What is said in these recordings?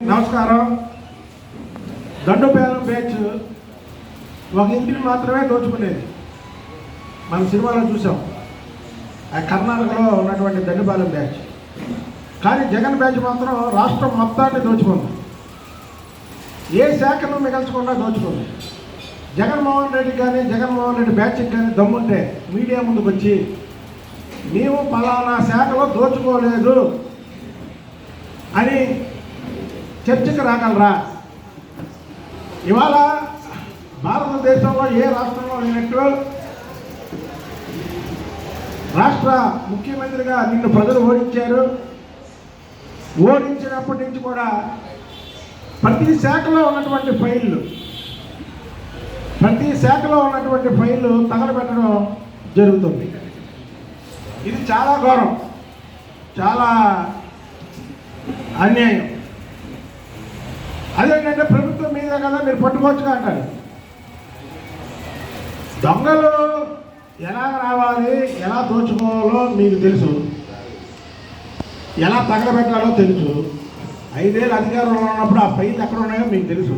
నమస్కారం. దండుపేలం బ్యాచ్ ఒక ఇంటిని మాత్రమే దోచుకునేది. మనం సినిమాలో చూసాం. ఆ కర్ణాటకలో ఉన్నటువంటి దండుపాలెం బ్యాచ్. కానీ జగన్ బ్యాచ్ మాత్రం రాష్ట్రం మొత్తాన్ని దోచుకుంది. ఏ శాఖను మిగల్చకుండా దోచుకుంది. జగన్మోహన్ రెడ్డి కానీ జగన్మోహన్ రెడ్డి బ్యాచ్కి కానీ దమ్ముంటే మీడియా ముందుకు వచ్చి మేము పలానా శాఖలో దోచుకోలేదు అని చర్చకు రాగలరా? ఇవాళ భారతదేశంలో ఏ రాష్ట్రంలో లేనట్టు రాష్ట్ర ముఖ్యమంత్రిగా నిన్ను ప్రజలు ఓడించారు. ఓడించినప్పటి నుంచి కూడా ప్రతి శాఖలో ఉన్నటువంటి ఫైళ్ళు ప్రతి శాఖలో ఉన్నటువంటి ఫైళ్ళు తగలబెట్టడం జరుగుతుంది. ఇది చాలా ఘోరం చాలా అన్యాయం. అదేంటంటే ప్రభుత్వం మీద కదా మీరు పట్టుకోవచ్చుగా అంటారు దొంగలు ఎలా రావాలి ఎలా దోచుకోవాలో మీకు తెలుసు. ఎలా తగలబెట్టాలో తెలుసు. ఐదేళ్ళు అధికారంలో ఉన్నప్పుడు ఆ ఫైల్ ఎక్కడ ఉన్నాయో మీకు తెలుసు.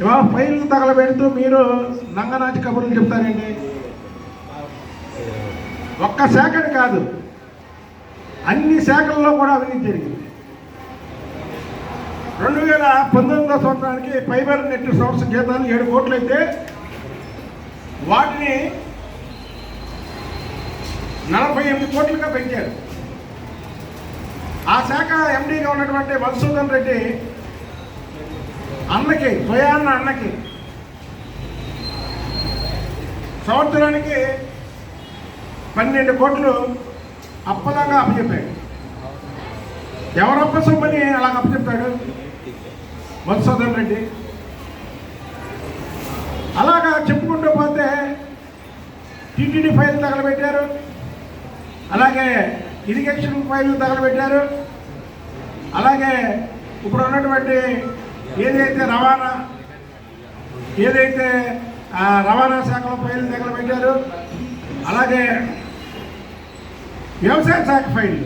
ఇవాళ ఫైల్ తగలబెడుతూ మీరు నంగనాటి కబుర్లు చెప్తారండి ఒక్క శాఖని కాదు అన్ని శాఖల్లో కూడా అవినీతి జరిగింది. రెండు వేల పంతొమ్మిదో సంవత్సరానికి ఫైబర్ నెట్ సంస్థ జీతాలు ఏడు కోట్లు అయితే వాటిని నలభై ఎనిమిది కోట్లుగా పెంచారు. ఆ శాఖ ఎండీగా ఉన్నటువంటి మధుసూదన్ రెడ్డి అన్నకి స్వయాన్న అన్నకి సంవత్సరానికి పన్నెండు కోట్లు అప్పదంగా అప్పచెప్పాడు. అప్ప సొమ్మని అలాగ అప్పచెప్పాడు మధుసూదన్ రెడ్డి. అలాగా చెప్పుకుంటూ పోతే టీటీడీ ఫైల్ తగలబెట్టారు. అలాగే ఇరిగేషన్ ఫైల్ తగలబెట్టారు. అలాగే ఇప్పుడు ఉన్నటువంటి ఏదైతే రవాణా ఏదైతే రవాణా శాఖలో ఫైల్ తగలబెట్టారు అలాగే వ్యవసాయ శాఖ ఫైల్.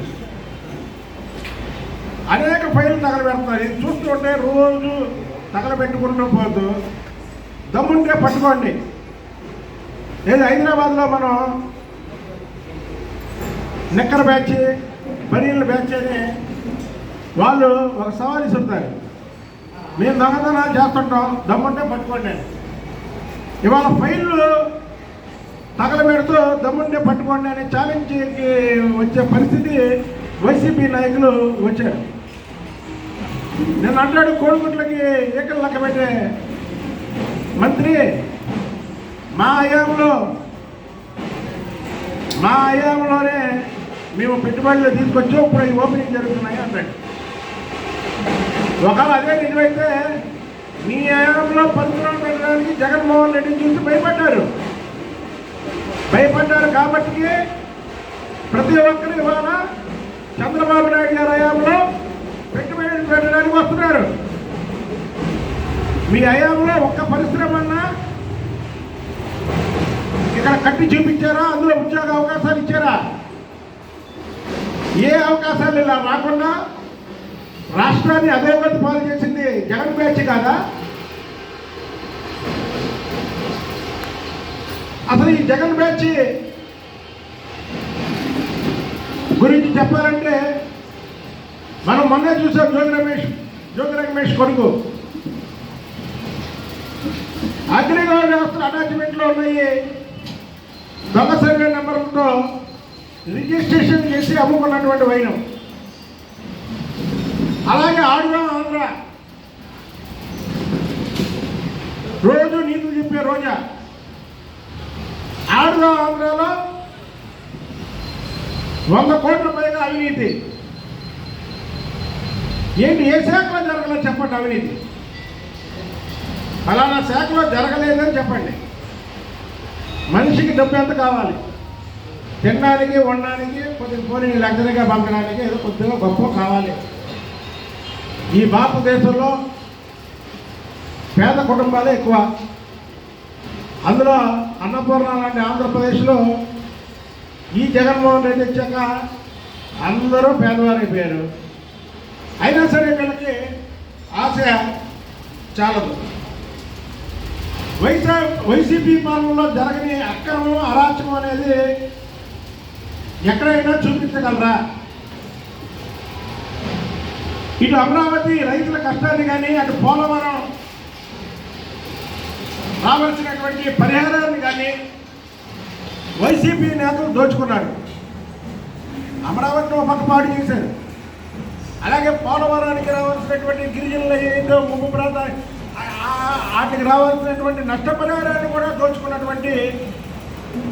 అనేక ఫైళ్ళు తగలబెడతారు ఇది చూస్తుంటే రోజు తగలబెట్టుకుంటూ పోతూ దమ్ముంటే పట్టుకోండి. లేదు హైదరాబాద్లో మనం నిక్కర బ్యాచ్ బనీళ్ళ బ్యాచ్ అని వాళ్ళు ఒక సవాల్ ఇస్తుంటారు. మేము దొంగతనాలు చేస్తుంటాం దమ్ముంటే పట్టుకోండి ఇవాళ ఫైళ్ళు తగలబెడుతూ దమ్ముంటే పట్టుకోండి అని ఛాలెంజ్కి వచ్చే పరిస్థితి వైసీపీ నాయకులు వచ్చారు. నేను అంటాడు కోడిగుట్లకి ఏకలు లెక్క పెట్టే మంత్రి మా హయాంలో మా హయాంలోనే మేము పెట్టుబడులు తీసుకొచ్చి ఇప్పుడు ఈ ఓపెనింగ్ జరుగుతున్నాయి అంటాడు. ఒకవేళ అదే నిజమైతే మీ హయాంలో పరిశ్రమ పెట్టడానికి జగన్మోహన్ రెడ్డిని చూసి భయపడ్డారు. భయపడ్డారు కాబట్టి ప్రతి ఒక్కరు ఇవాళ చంద్రబాబు నాయుడు గారి హయాంలో పెట్టడానికి మీ హయాంలో ఒక్క పరిశ్రమన్నా ఇక్కడ కట్టి చూపించారా? అందులో ఉద్యోగ అవకాశాలు ఇచ్చారా? ఏ అవకాశాలు ఇలా రాకుండా రాష్ట్రాన్ని అధోగతి పాలు చేసింది జగన్ బ్యాచ్ కాదా? అసలు ఈ జగన్ బ్యాచ్ గురించి చెప్పాలంటే మనం మొన్నే చూసాం జోగి రమేష్. జోగి రమేష్ కొడుకు. అగ్రిగోల్డ్ వ్యవస్థ అటాచ్మెంట్లో ఉన్నాయి. దొంగ సర్వే నెంబర్తో రిజిస్ట్రేషన్ చేసి అమ్ముకున్నటువంటి వైనం. అలాగే ఆడుగా ఆంధ్ర. రోజు నీతులు చెప్పే రోజా. ఆడుగా ఆంధ్రాలో వంద కోట్ల పైగా అవినీతి. ఏంటి ఏ శాఖలో జరగలేదు చెప్పండి అవినీతి? ఫలానా శాఖలో జరగలేదని చెప్పండి. మనిషికి డబ్బు ఎంత కావాలి? తినడానికి ఉండడానికి కొద్దిగా పోనీ లగ్జరీగా పంపడానికి ఏదో కొద్దిగా గొప్ప కావాలి. ఈ భారతదేశంలో పేద కుటుంబాలే ఎక్కువ. అందులో అన్నపూర్ణ లాంటి ఆంధ్రప్రదేశ్లో ఈ జగన్మోహన్ రెడ్డి వచ్చాక అందరూ పేదవారైపోయారు. అయినా సరే వీళ్ళకి ఆశ చాలదు. వైసా వైసీపీ పాలనలో జరగని అక్రమం అరాచకం అనేది ఎక్కడైనా చూపించగలరా? ఇటు అమరావతి రైతుల కష్టాన్ని కానీ అటు పోలవరం రావాల్సినటువంటి పరిహారాన్ని కానీ వైసీపీ నేతలు దోచుకున్నారు. అమరావతిని ఒక పక్క పాడు చేశారు. అలాగే పోలవరానికి రావాల్సినటువంటి గిరిజనుల ఏదో ముగ్గు ప్రాంత వాటికి రావాల్సినటువంటి నష్టపరిహారాన్ని కూడా దోచుకున్నటువంటి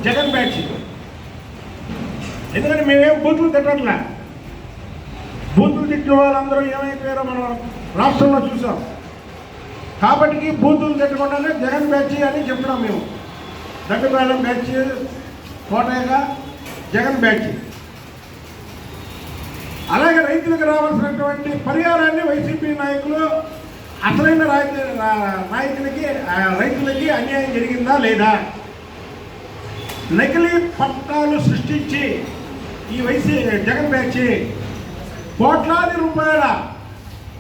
జగన్ బ్యాచ్. ఎందుకంటే మేమేం బూతులు తిట్టట్లే. బూతులు తిట్టిన వాళ్ళందరూ ఏమైపోయారో మనం రాష్ట్రంలో చూసాం. కాబట్టి బూతులు తిట్టకుండానే జగన్ బ్యాచ్ అని చెప్తున్నాం మేము. దగ్గరపాలెం బ్యాచ్ కోటయ్యగా జగన్ బ్యాచ్. అలాగే రైతులకు రావాల్సినటువంటి పరిహారాన్ని వైసీపీ నాయకులు అసలైన నాయకులకి రైతులకి అన్యాయం జరిగిందా లేదా? నకిలీ పట్టాలు సృష్టించి ఈ వైసీ జగన్ పేర్చి కోట్లాది రూపాయల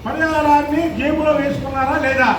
పరిహారాన్ని జేబులో వేసుకున్నారా లేదా?